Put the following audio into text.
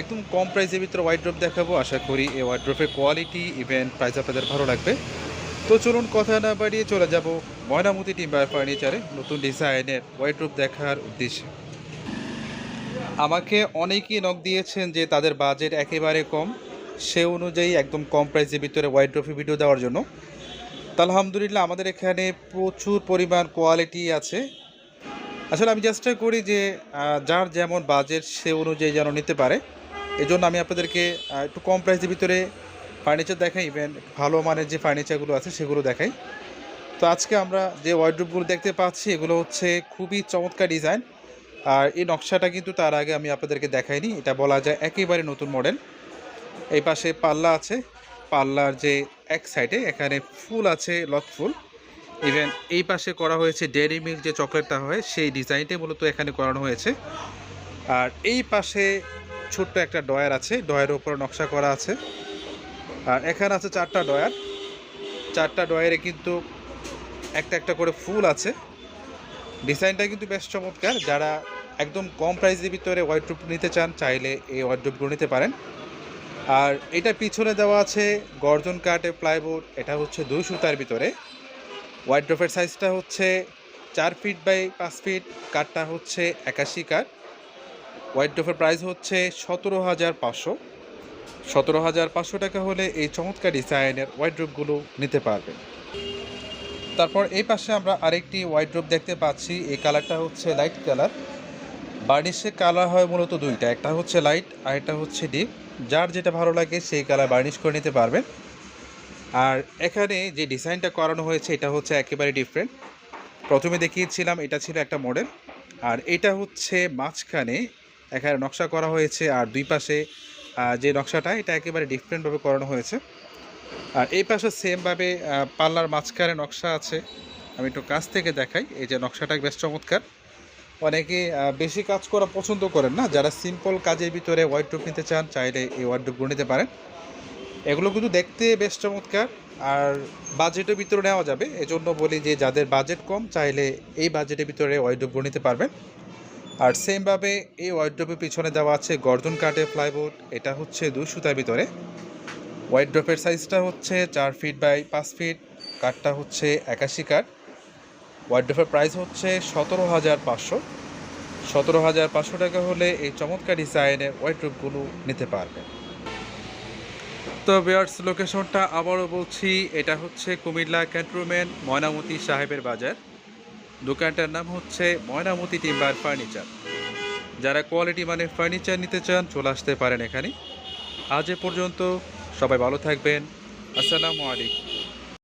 একদম কম প্রাইসের ভিতরে ওয়াইড্রোপ দেখাবো। আশা করি এই ওয়াইড্রোপের কোয়ালিটি ইভেন প্রাইস আপনাদের ভালো লাগবে। তো চলুন কথা না বাড়িয়ে চলে যাব ময়নামতি টিম্বার ফার্নিচারে নতুন ডিজাইনের ওয়াইড্রোপ দেখার উদ্দেশ্যে। আমাকে অনেকেই নক দিয়েছেন যে তাদের বাজেট একেবারে কম। সে অনুযায়ী একদম কম প্রাইসের ভিতরে ওয়াইড্রোপের ভিডিও দেওয়ার জন্য। আলহামদুলিল্লাহ আমাদের এখানে প্রচুর পরিমাণ কোয়ালিটি আছে। আসলে আমি চেষ্টা করি যে যার যেমন বাজেট সে অনুযায়ী যেন নিতে পারে। এজন্য আমি আপনাদেরকে একটু কম প্রাইসের ভিতরে ফার্নিচার দেখাই ইভেন ভালো মানের যে ফার্নিচারগুলো আছে সেগুলো দেখাই। তো আজকে আমরা যে ওয়ার্ড্রোপগুলো দেখতে পাচ্ছি, এগুলো হচ্ছে খুবই চমৎকার ডিজাইন আর এই নকশাটা কিন্তু তার আগে আমি আপনাদেরকে দেখাইনি, এটা বলা যায় একেবারে নতুন মডেল এই পাশে পাল্লা আছে, পাল্লার যে এক সাইডে এখানে ফুল আছে, লক ফুল। ইভেন এই পাশে করা হয়েছে ডেয়ারি মিল্ক যে চকলেটটা হয়, সেই ডিজাইনটাই মূলত এখানে করানো হয়েছে। আর এই পাশে ছোট্ট একটা ডয়ার আছে ডয়ারের উপর নকশা করা আছে। আর এখানে আছে চারটা ডয়ার চারটা ডয়ারে কিন্তু একটা একটা করে ফুল আছে। ডিজাইনটা কিন্তু বেশ চমৎকার। যারা একদম কম প্রাইসের ভিতরে ওয়াইড্রোপ নিতে চান, চাইলে এই ওয়াইড্রোপগুলো নিতে পারেন। আর এটা পিছনে দেওয়া আছে গর্জন কাঠে প্লাইবোর্ড এটা হচ্ছে দুই সুতার ভিতরে। ওয়াইড্রোপের সাইজটা হচ্ছে চার ফিট বাই পাঁচ ফিট কাঠটা হচ্ছে একাশি কাঠ। ওয়াইড্রোপের প্রাইস হচ্ছে সতেরো হাজার পাঁচশো। সতেরো হাজার পাঁচশো টাকা হলে এই চমৎকার ডিজাইনের ওয়াইড্রোপগুলো নিতে পারবেন। তারপর এই পাশে আমরা আরেকটি ওয়াইড্রোপ দেখতে পাচ্ছি। এই কালারটা হচ্ছে লাইট কালার। বার্নিশের কালার হয় মূলত দুইটা। একটা হচ্ছে লাইট, আর একটা হচ্ছে ডিপ। যার যেটা ভালো লাগে সেই কালার বার্নিশ করে নিতে পারবেন। আর এখানে যে ডিজাইনটা করানো হয়েছে, এটা হচ্ছে একেবারে ডিফারেন্ট প্রথমে দেখিয়েছিলাম, এটা ছিল একটা মডেল আর এটা হচ্ছে মাঝখানে এখানে নকশা করা হয়েছে আর দুই পাশে যে নকশাটা, এটা একেবারে ডিফারেন্টভাবে করানো হয়েছে। আর এই পাশে সেমভাবে পাল্লার মাঝখানে নকশা আছে। আমি একটু কাছ থেকে দেখাই, এই যে নকশাটা বেশ চমৎকার। অনেকে বেশি কাজ করা পছন্দ করেন না। যারা সিম্পল কাজের ভিতরে ওয়ার্ড্রোপ নিতে চান, চাইলে এই ওয়ার্ড্রোপগুলো নিতে পারেন। এগুলো কিন্তু দেখতে বেশ চমৎকার, আর বাজেটের ভিতরে নেওয়া যাবে। এজন্য বলি যে, যাদের বাজেট কম, চাইলে এই বাজেটের ভিতরে ওয়াইড্রোপগুলো নিতে পারবেন। আর সেমভাবে এই ওয়াইড্রোপের পিছনে দেওয়া আছে গর্জন কাঠের ফ্লাইবোর্ড এটা হচ্ছে দুই সুতার ভিতরে। ওয়াইড্রোপের সাইজটা হচ্ছে চার ফিট বাই পাঁচ ফিট কাঠটা হচ্ছে একাশি কাঠ। ওয়াইড্রোপের প্রাইস হচ্ছে সতেরো হাজার পাঁচশো। সতেরো হাজার পাঁচশো টাকা হলে এই চমৎকার ডিজাইনের ওয়াইড্রোপগুলো নিতে পারবেন তো বিয়ার্স লোকেশনটা আবারও বলছি, এটা হচ্ছে কুমিল্লা ক্যান্টনমেন্ট ময়নামতি সাহেবের বাজার। দোকানটার নাম হচ্ছে ময়নামতি টিম্বার ফার্নিচার। যারা কোয়ালিটি মানে ফার্নিচার নিতে চান, চলে আসতে পারেন এখানে। আজ এ পর্যন্ত সবাই ভালো থাকবেন। আসসালামু আলাইকুম।